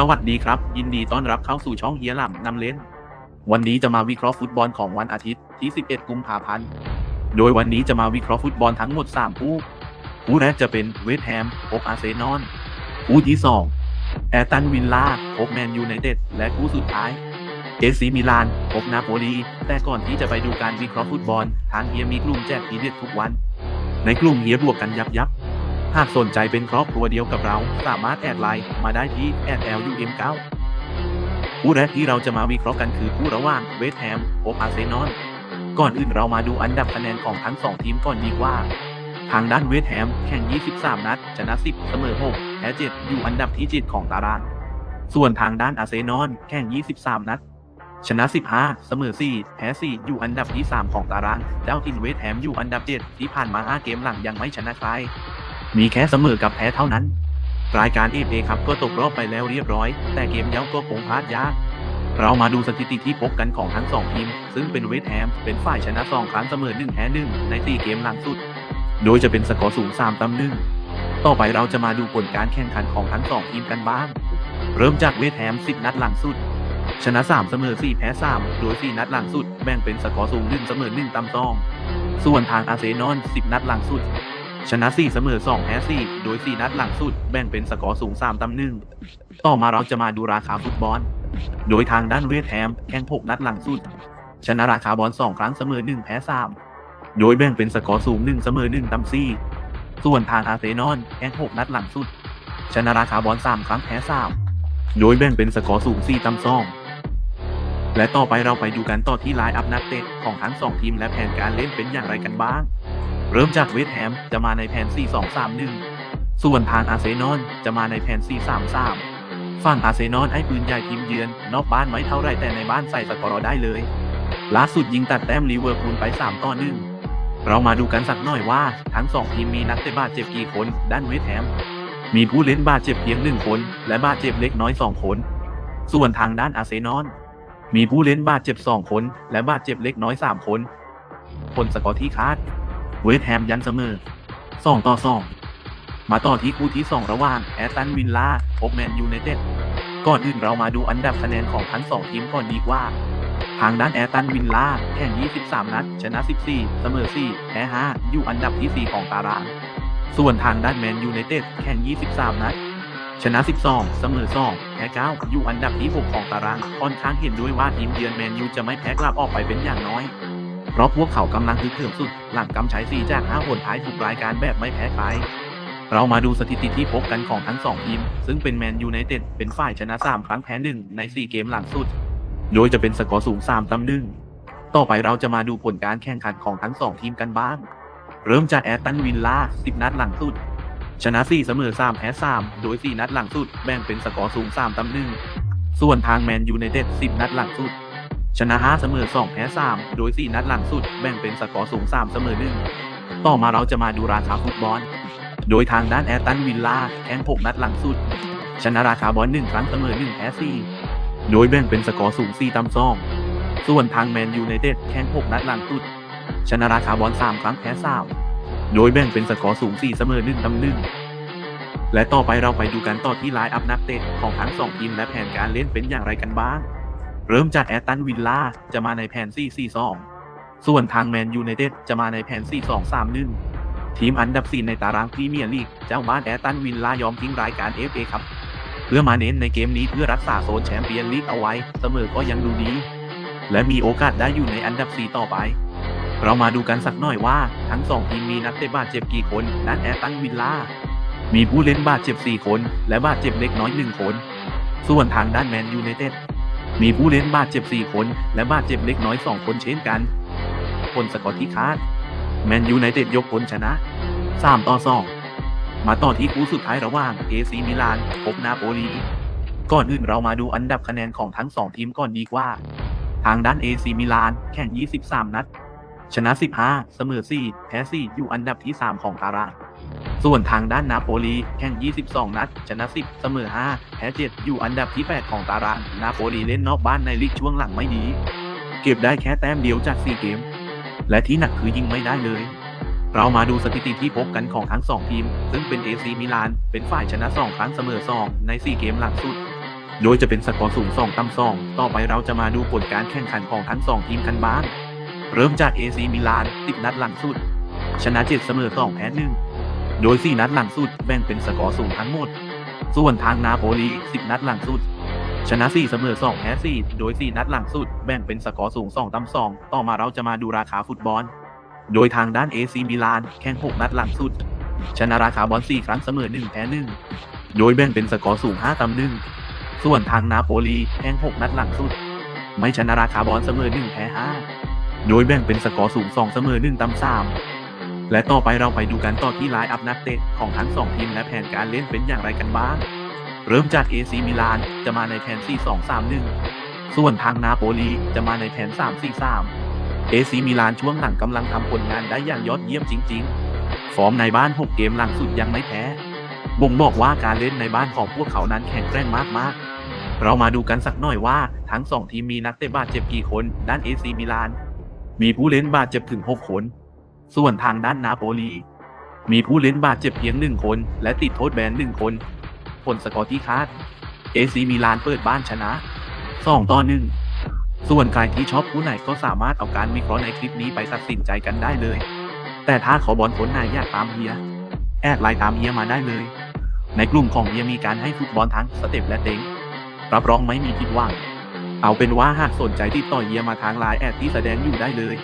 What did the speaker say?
สวัสดีครับ ยินดีต้อนรับเข้าสู่ช่องเฮียหล่ำนำเล่น วันนี้จะมาวิเคราะห์ฟุตบอลของวันอาทิตย์ที่ 11 กุมภาพันธ์ โดยวันนี้จะมาวิเคราะห์ฟุตบอลทั้งหมด 3 คู่ คู่แรกจะเป็นเวสต์แฮมพบอาร์เซนอลคู่ที่ 2 แอตันวิลล่าพบแมนยูไนเต็ดและคู่สุดท้ายเอซีมิลานพบนาโปลีแต่ก่อนที่จะไปดูการวิเคราะห์ฟุตบอล ทางเฮียมีกลุ่มแจกทีเด็ดทุกวัน ในกลุ่มเฮียบวกกันยับยับ หากสนใจเป็นครอบครัวเดียวกับเรา สามารถแอดไลน์มาได้ที่ @LUM9 คู่แรกที่เราจะมาวิเคราะห์กันคือคู่ระหว่างเวสต์แฮมพบอาร์เซนอลก่อนอื่นเรามาดูอันดับคะแนนของทั้ง 2 ทีมก่อนดีกว่า ทางด้านเวสต์แฮมแข่ง 23 นัด ชนะ 10 เสมอ 6 แพ้ 7 อยู่อันดับที่ 7 ของตาราง ส่วนทางด้านอาร์เซนอลแข่ง 23 นัด ชนะ 15 เสมอ 4 แพ้ 4 อยู่อันดับที่ 3 ของตาราง เจ้าถิ่นเวสต์แฮมอยู่อันดับ 7 ที่ผ่านมา 5 เกมหลังยังไม่ชนะใคร มีแค่เสมอกับแพ้เท่านั้น รายการเอฟเอครับก็ตกรอบไปแล้วเรียบร้อย แต่เกมเย้าก็คงพลาดยาก เรามาดูสถิติที่พบกันของทั้ง2ทีม ซึ่งเป็นเวสต์แฮมเป็นฝ่ายชนะ2ครั้งเสมอ1แพ้1ใน4เกมหลังสุด โดยจะเป็นสกอร์สูง3ต่ำหนึ่งต่อไปเราจะมาดูผลการแข่งขันของทั้ง2ทีมกันบ้าง เริ่มจากเวสต์แฮม10นัดหลังสุดชนะ 3 เสมอ 4 แพ้ 3 โดย 4 นัดหลังสุด แบ่งเป็นสกอร์สูง1เสมอ1ตำซอง ส่วนทางอาร์เซนอล10 นัดหลังสุด ชนะ 4 เสมอ2แพ้4โดย 4 นัดหลังสุดแบ่งเป็นสกอร์สูง 3ตำหนึ่งต่อมาเราจะมาดูราคาฟุตบอล โดยทางด้านเวสต์แฮมแข่ง6นัดหลังสุด ชนะราคาบอล 2 ครั้งเสมอ 1 แพ้ 3 โดยแบ่งเป็นสกอร์สูง 1 เสมอ 1ตำซี่ส่วนทางอาร์เซนอลแข่ง6นัดหลังสุด ชนะราคาบอล 3 ครั้งแพ้ 3 โดยแบ่งเป็นสกอร์สูง 4ตำซ่องและต่อไปเราไปดูกันต่อที่ไลน์อัพนักเตะของทั้ง 2 ทีมและแผนการเล่นเป็นอย่างไรกันบ้าง เริ่มจากเวสแฮมจะมาในแผน 4-2-3-1 ส่วนทางอาร์เซนอลจะมาในแผน 4-3-3 ฝั่งอาร์เซนอลไอ้ปืนใหญ่ทีมเยือน นอกบ้านไม่เท่าไรแต่ในบ้านใส่สกอร์ได้เลย ล่าสุดยิงตัดแต้มลิเวอร์พูลไป 3 ต่อ 1 เรามาดูกันสักหน่อยว่า ทั้ง 2 ทีมมีนักเตะบาดเจ็บกี่คน ด้านเวสแฮมมีผู้เล่นบาดเจ็บเพียง 1 คน และบาดเจ็บเล็กน้อย 2 คน ส่วนทางด้านอาร์เซนอลมีผู้เล่นบาดเจ็บ 2 คน และบาดเจ็บเล็กน้อย 3 คน ผลสกอร์ที่คาด เวสต์แฮมยันเสมอ2ต่อ2มาต่อที่คู่ที่ 2 ระหว่างแอตตันวิลล่าพบแมนยูไนเต็ดก่อนอื่นเรามาดูอันดับคะแนนของทั้ง2ทีมก่อนดีกว่า ทางด้านแอตตันวิลล่าแข่ง 23 นัด ชนะ 14 เสมอ 4 แพ้ 5 อยู่อันดับที่ 4 ของตาราง ส่วนทางด้านแมนยูไนเต็ดแข่ง 23 นัด ชนะ 12 เสมอ 2 แพ้ 9 อยู่อันดับที่ 6 ของตาราง ค่อนข้างเห็นด้วยว่าทีมเยือนแมนยูจะไม่แพ้กลับออกไปเป็นอย่างน้อย เพราะพวกเขากำลังคึกเขิมสุด หลังกำชัย4จาก5หนท้ายทุกรายการแบบไม่แพ้ใครเรามาดูสถิติที่พบกันของทั้ง2ทีม ซึ่งเป็นแมนยูไนเต็ดเป็นฝ่ายชนะ 3 ครั้งแพ้1ใน 4 เกมหลังสุด โดยจะเป็นสกอร์สูง3ตำหนึ่งต่อไปเราจะมาดูผลการแข่งขันของทั้ง2ทีมกันบ้าง เริ่มจากแอตตันวิลล่า 10 นัดหลังสุด ชนะ 4 เสมอ 3 แพ้ 3 โดย 4 นัดหลังสุด แบ่งเป็นสกอร์สูง3ตำหนึ่งส่วนทางแมนยูไนเต็ด 10 นัดหลังสุด ชนะ5เสมอ2แพ้3โดย 4 นัดหลังสุดแบ่งเป็นสกอร์สูง3เสมอ1ต่อมาเราจะมาดูราคาฟุตบอล โดยทางด้านแอตตันวิลล่าแข่ง6นัดหลังสุด ชนะราคาบอล1ครั้งเสมอ1แพ้4โดยแบ่งเป็นสกอร์สูง4ตำซ่องส่วนทางแมนยูไนเต็ดแข่ง6นัดหลังสุด ชนะราคาบอล3ครั้งแพ้3โดยแบ่งเป็นสกอร์สูง4เสมอ1ตำหนึ่งและต่อไปเราไปดูกันต่อที่ไลน์อัพนักเตะของทั้ง2ทีมและแผนการเล่นเป็นอย่างไรกันบ้าง เริ่มจากแอตตันวิลล่าจะมาในแผน4-4-2 ส่วนทางแมนยูไนเต็ดจะมาในแผน4-2-3-1 ทีมอันดับ 4 ในตารางพรีเมียร์ลีกเจ้าบ้านแอตตันวิลล่ายอมทิ้งรายการ FA ครับ เพื่อมาเน้นในเกมนี้เพื่อรักษาโซนแชมเปี้ยนลีกเอาไว้ เสมอก็ยังดูดี และมีโอกาสได้อยู่ในอันดับ 4 ต่อไป เรามาดูกันสักหน่อยว่าทั้ง2ทีมมีนักเตะบาดเจ็บกี่คนด้านแอตตันวิลล่ามีผู้เล่นบาดเจ็บ 4 คน และบาดเจ็บเล็กน้อย 1 คน ส่วนทางด้านแมนยูไนเต็ด มีผู้เล่นบาดเจ็บ 4 คน และบาดเจ็บเล็กน้อย 2 คนเช่นกัน ผลสกอร์ที่คาดแมนยูไนเต็ดยกผลชนะ 3 ต่อ 2 มาต่อที่คู่สุดท้ายระหว่างเอซีมิลานพบนาโปลี ก่อนอื่นเรามาดูอันดับคะแนนของทั้ง 2 ทีมก่อนดีกว่า ทางด้านเอซีมิลานแข่ง 23 นัด ชนะ 15 เสมอ 4 แพ้ 4 อยู่อันดับที่ 3 ของตาราง ส่วนทางด้านนาโปลีแข่ง 22 นัด ชนะ 10 เสมอ 5 แพ้ 7 อยู่อันดับที่ 8 ของตาราง นาโปลีเล่นนอกบ้านในลีกช่วงหลังไม่ดี เก็บได้แค่แต้มเดียวจาก 4 เกม และที่หนักคือยิงไม่ได้เลย เรามาดูสถิติที่พบกันของทั้ง 2 ทีม ซึ่งเป็น AC มิลาน เป็นฝ่ายชนะ 2 ครั้งเสมอ 2 ใน 4 เกมหลังสุด โดยจะเป็นสกอร์สูงสองต่ำสองต่อไปเราจะมาดูผลการแข่งขันของทั้งสองทีมกันบ้าง เริ่มจาก AC มิลาน ติดนัดหลังสุด ชนะ 7 เสมอ 2 แพ้ 1 โดย 4 นัดหลังสุดแบ่งเป็นสกอร์สูงทั้งหมด ส่วนทางนาโปลี 10 นัดหลังสุด ชนะ 4 เสมอ 2 แพ้ 4 โดย 4 นัดหลังสุดแบ่งเป็นสกอร์สูง 2ต่ำ2 ต่อมาเราจะมาดูราคาฟุตบอล โดยทางด้าน AC มิลานแข่ง 6 นัดหลังสุด ชนะราคาบอล 4 ครั้งเสมอ 1 แพ้ 1 โดยแบ่งเป็นสกอร์สูง 5ต่ำ1 ส่วนทางนาโปลีแข่ง 6 นัดหลังสุด ไม่ชนะราคาบอลเสมอ 1 แพ้ 5 โดยแบ่งเป็นสกอร์สูง 2 เสมอ 1ต่ำ3 และต่อไปเราไปดูกันต่อที่ไลน์อัพนักเตะของทั้ง2ทีมและแผนการเล่นเป็นอย่างไรกันบ้าง เริ่มจาก AC มิลานจะมาในแผน 4-2-3-1 ส่วนทางนาโปลีจะมาในแผน 3-4-3 AC มิลานช่วงหลังกำลังทำผลงานได้อย่างยอดเยี่ยมจริง ๆ ฟอร์มในบ้าน 6 เกมหลังสุดยังไม่แพ้ บ่งบอกว่าการเล่นในบ้านของพวกเขานั้นแข็งแกร่งมากๆ เรามาดูกันสักหน่อยว่าทั้ง2ทีมมีนักเตะบาดเจ็บกี่คนด้าน AC มิลานมีผู้เล่นบาดเจ็บถึง 6 คน ส่วนทางด้านนาโปลี มีผู้เล่นบาดเจ็บเพียง1คน และติดโทษแบน1คน ผลสกอร์ที่คาด AC มิลานเปิดบ้านชนะ2ต่อ1ส่วนใครที่ชอบผู้ไหนก็สามารถเอาการวิเคราะห์ในคลิปนี้ไปตัดสินใจกันได้เลย แต่ถ้าขอบอลคนไหนอยากตามเฮีย แอดไลน์ตามเฮียมาได้เลย ในกลุ่มของเฮียมีการให้ฟุตบอลทั้งสเต็ปและเต็งรับรองไม่มีผิดหวังเอาเป็นว่าหากสนใจติดต่อเฮียมาทางไลน์แอดที่แสดงอยู่ได้เลย